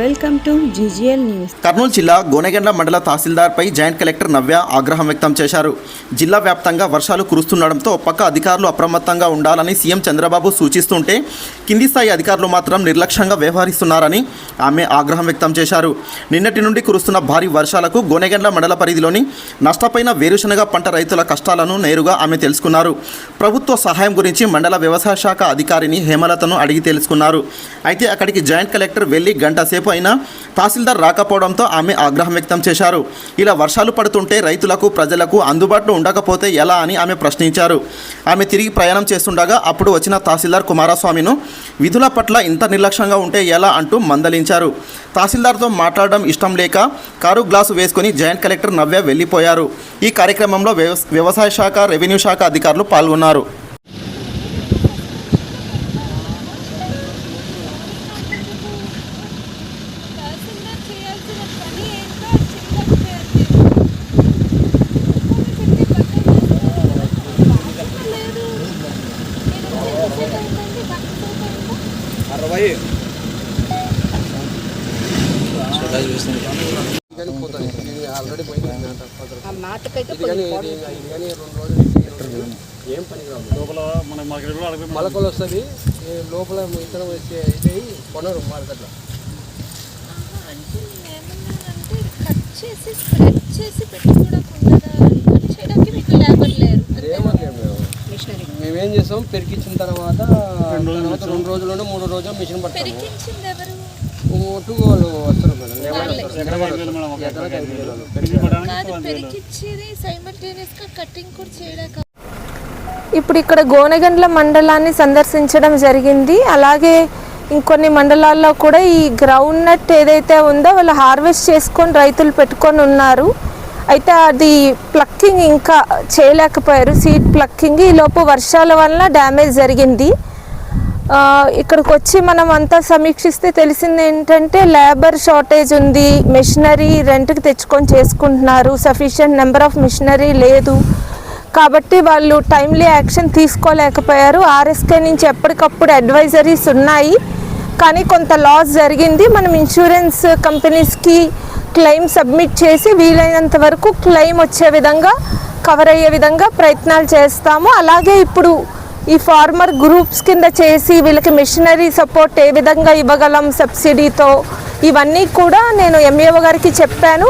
Welcome to GGL news. Kurnool జిల్లా గోనెగండ్ల మండల తహసీల్దార్పై joint collector నవ్య ఆగ్రహం వ్యక్తం చేశారు. జిల్లా వ్యాప్తంగా వర్షాలు కురుస్తుండడంతో పక్క అధికారులు అప్రమత్తంగా ఉండాలని సీఎం చంద్రబాబు సూచిస్తుంటే కింది స్థాయి అధికారులు మాత్రం నిర్లక్ష్యంగా వ్యవహరిస్తున్నారని ఆమె ఆగ్రహం వ్యక్తం చేశారు. నిన్నటి నుండి కురుస్తున్న భారీ వర్షాలకు గోనెగండ్ల మండల పరిధిలోని నష్టపోయిన వేరుశనగ పంట రైతుల కష్టాలను నేరుగా ఆమె తెలుసుకున్నారు. ప్రభుత్వ సహాయం గురించి మండల వ్యవసాయ శాఖ అధికారిని హేమలతను అడిగి తెలుసుకున్నారు. అయితే అక్కడికి జాయింట్ కలెక్టర్ వెళ్ళి గంట సేపు అయినా తహసీల్దార్ రాకపోవడంతో ఆమె ఆగ్రహం వ్యక్తం చేశారు. ఇలా వర్షాలు పడుతుంటే రైతులకు ప్రజలకు అందుబాటులో ఉండకపోతే ఎలా అని ఆమె ప్రశ్నించారు. ఆమె తిరిగి ప్రయాణం చేస్తుండగా అప్పుడు వచ్చిన తహసీల్దార్ కుమారస్వామిను విధుల పట్ల ఇంత నిర్లక్ష్యంగా ఉంటే ఎలా? అంటూ మందలించారు. తహసీల్దార్తో మాట్లాడడం ఇష్టం లేక కారు గ్లాసు వేసుకుని జాయింట్ కలెక్టర్ నవ్య వెళ్ళిపోయారు. ఈ కార్యక్రమంలో వ్యవ వ్యవసాయ శాఖ రెవెన్యూ శాఖ అధికారులు పాల్గొన్నారు తహసీల్దార్ చేయాల్సిన పని ఏంటో అది చేయలేకపోయారు లేదు నేను వచ్చేసేపు అయిందండి గంట అయిందా ఆ మాటకైతే లోపల మన మార్కెట్లో అడగ మొలకలు వస్తుంది. లోపల ఇతర వచ్చే ఇది కొనరు మార్కెట్లో. చేసి స్ప్రెడ్ చేసి పెట్టుకోకుండా కట్ చేయడానికి మీకు లేబర్ లేరు ఏమనలేము మేము మిషనరీ మేమేం చేస్తాం? పెరికిచ్చిన తర్వాత తర్వాత రెండు రోజుల్లోనే మూడు రోజులు మిషన్ పడతాము టూ వాళ్ళు వస్తారు మేడం. ఇప్పుడు ఇక్కడ గోనెగండ్ల మండలాన్ని సందర్శించడం జరిగింది. అలాగే ఇంకొన్ని మండలాల్లో కూడా ఈ గ్రౌండ్ నట్ ఏదైతే ఉందో వాళ్ళు హార్వెస్ట్ చేసుకొని రైతులు పెట్టుకొని ఉన్నారు. అయితే అది ప్లక్కింగ్ ఇంకా చేయలేకపోయారు. సీడ్ ప్లక్కింగ్ ఈలోపు వర్షాల వల్ల డ్యామేజ్ జరిగింది. ఇక్కడికి వచ్చి మనం అంతా సమీక్షిస్తే తెలిసింది ఏంటంటే లేబర్ షార్టేజ్ ఉంది. మిషనరీ రెంట్కి తెచ్చుకొని చేసుకుంటున్నారు. సఫిషియంట్ నెంబర్ ఆఫ్ మిషనరీ లేదు. కాబట్టి వాళ్ళు టైమ్లీ యాక్షన్ తీసుకోలేకపోయారు. ఆర్ఎస్కే నుంచి ఎప్పటికప్పుడు అడ్వైజరీస్ ఉన్నాయి. కానీ కొంత లాస్ జరిగింది. మనం ఇన్సూరెన్స్ కంపెనీస్కి క్లెయిమ్ సబ్మిట్ చేసి వీలైనంత వరకు క్లెయిమ్ వచ్చే విధంగా కవర్ అయ్యే విధంగా ప్రయత్నాలు చేస్తాము. అలాగే ఇప్పుడు ఈ ఫార్మర్ గ్రూప్స్ కింద చేసి వీళ్ళకి మిషనరీ సపోర్ట్ ఏ విధంగా ఇవ్వగలం సబ్సిడీతో ఇవన్నీ కూడా నేను ఎంఏఓ గారికి చెప్పాను.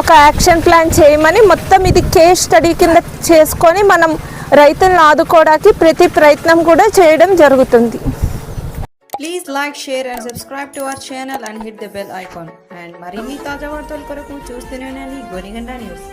ఒక యాక్షన్ ప్లాన్ చేయమని మొత్తం ఇది కేస్ స్టడీ కింద చేసుకొని మనం రైతులను ఆదుకోవడానికి ప్రతి ప్రయత్నం కూడా చేయడం జరుగుతుంది. Please like share and subscribe to our channel and hit the bell icon ನಾನು ಮರಿಮಿ ತಾಜಾ ವಾರ್ತೆಗಳು ಕೊರಕು ಚೂಸ್ತಿನ ನಾನು ಗೋನಿಗಂಡ ನ್ಯೂಸ್